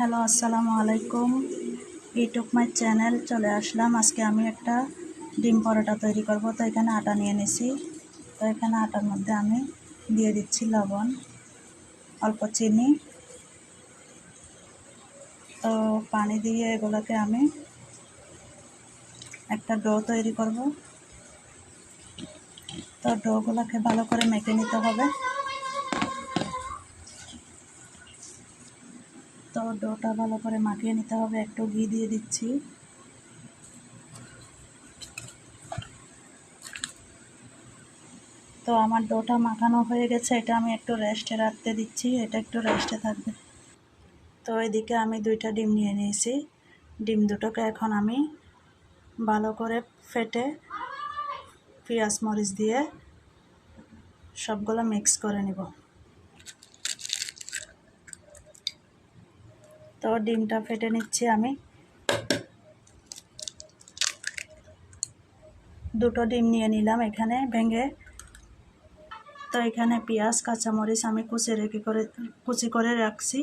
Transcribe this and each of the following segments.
Hello, আসসালামু আলাইকুম। YouTube my channel চলে আসলাম। আজকে আমি একটা ডিম পরোটা তৈরি করব। তো এখানে আটা নিয়ে নিছি। তো এখানে আটার মধ্যে আমি দিয়ে দিচ্ছি লবণ, অল্প চিনি। তো পানি দিয়ে এগুলোকে আমি একটা ডো তৈরি করব। তো ডোগুলোকে ভালো করে মেখে নিতে হবে। ডোটা ভালো করে মাখিয়ে নিতে হবে, একটু ঘি দিয়ে দিচ্ছি। তো আমার ডোটা মাখানো হয়ে গেছে, এটা আমি একটু রেস্টে রাখতে দিচ্ছি, এটা একটু রেস্টে থাকবে। তো এদিকে আমি দুইটা ডিম নিয়ে নিয়েছি। ডিম দুটোকে এখন আমি ভালো করে ফেটে পেঁয়াজ মরিচ দিয়ে সবগুলো মিক্স করে নিব। তো ডিমটা ফেটে নিচ্ছি আমি। দুটো ডিম নিয়ে নিলাম এখানে ভেঙে। তো এখানে পেঁয়াজ, কাঁচামরিচ আমি কুচি রেখে করে, কুচি করে রাখছি।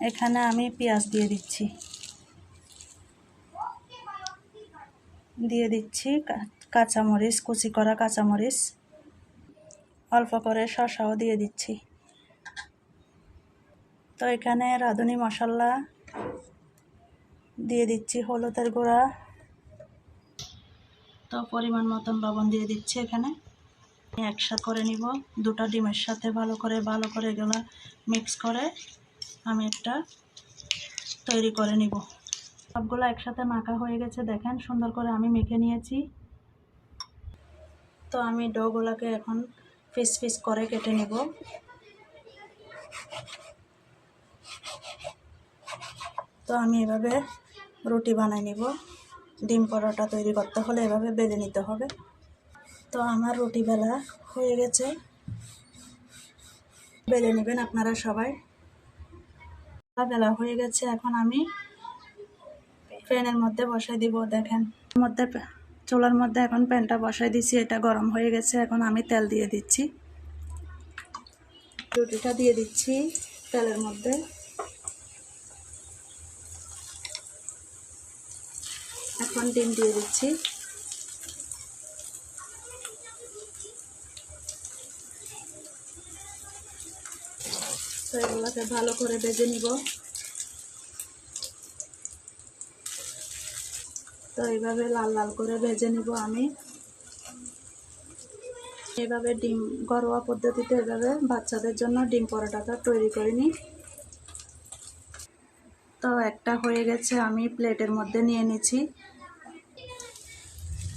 এখানে আমি পেঁয়াজ দিয়ে দিচ্ছি। দিয়ে দিচ্ছি কাঁচামরিচ, কুচি করা কাঁচামরিচ। অল্প করে শসাও দিয়ে দিচ্ছি। তো এখানে রাঁধুনি মশলা দিয়ে দিচ্ছি, হলুদের গুঁড়া। তো পরিমাণ মতন লবণ দিয়ে দিচ্ছি এখানে। একসাথে করে নিব, দুটো ডিমের সাথে ভালো করে ভালো করে এগুলো মিক্স করে আমি একটা তৈরি করে নিব। সবগুলো একসাথে মাখা হয়ে গেছে, দেখেন সুন্দর করে আমি মেখে নিয়েছি। তো আমি ডোগুলোকে এখন পিস পিস করে কেটে নেব। তো আমি এভাবে রুটি বানাই নিব। ডিম পরোটা তৈরি করতে হলে এভাবে বেলে নিতে হবে। তো আমার রুটি বেলা হয়ে গেছে। বেলে নেবেন আপনারা সবাই। বেলা হয়ে গেছে, এখন আমি প্যানের মধ্যে বসাই দিব, দেখেন। মধ্যে চুলার মধ্যে এখন প্যানটা বসাই দিছি, এটা গরম হয়ে গেছে, এখন আমি তেল দিয়ে দিচ্ছি। রুটিটা দিয়ে দিচ্ছি তেলের মধ্যে। এখন ডিম দিয়ে দিচ্ছি। তো এগুলোকে ভালো করে ভেজে নিব। তো এইভাবে লাল লাল করে ভেজে নিব আমি। এভাবে ডিম, ঘরোয়া পদ্ধতিতে এভাবে বাচ্চাদের জন্য ডিম পরোটাটা তৈরি করিনি তো একটা হয়ে গেছে, আমি প্লেটের মধ্যে নিয়ে নিচ্ছি।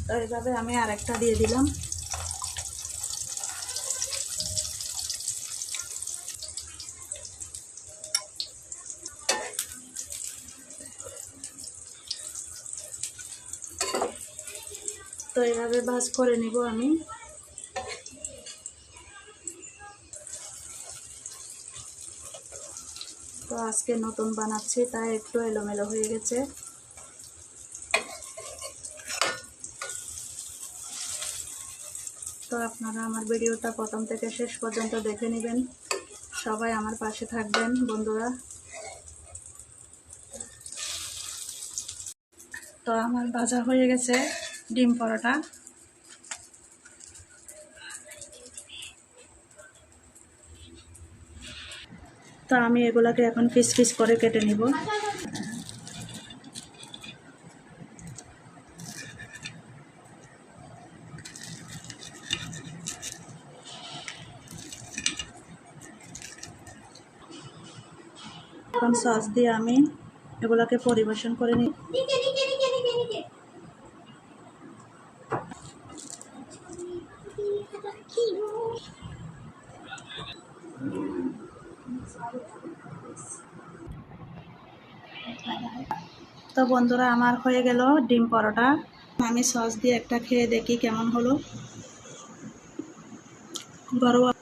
তো এইভাবে আমি আরেকটা দিয়ে দিলাম। তো এভাবে ভাজ করে নিব আমি। তো আজকে নতুন বানাচ্ছি, তাই একটু এলোমেলো হয়ে গেছে। তো আপনারা আমার ভিডিওটা প্রথম থেকে শেষ পর্যন্ত দেখে নেবেন। সবাই আমার পাশে থাকবেন, বন্ধুরা। তো আমার ভাজা হয়ে গেছে ডিম পরোটা। তো আমি এগুলাকে এখন পিস পিস করে কেটে নিব। এখন সস দিয়ে আমি এগুলাকে পরিবেশন করে নিই তো বন্ধুরা, আমার হয়ে গেল ডিম পরোটা। আমি সস দিয়ে একটা খেয়ে দেখি কেমন হলো। ঘরোয়া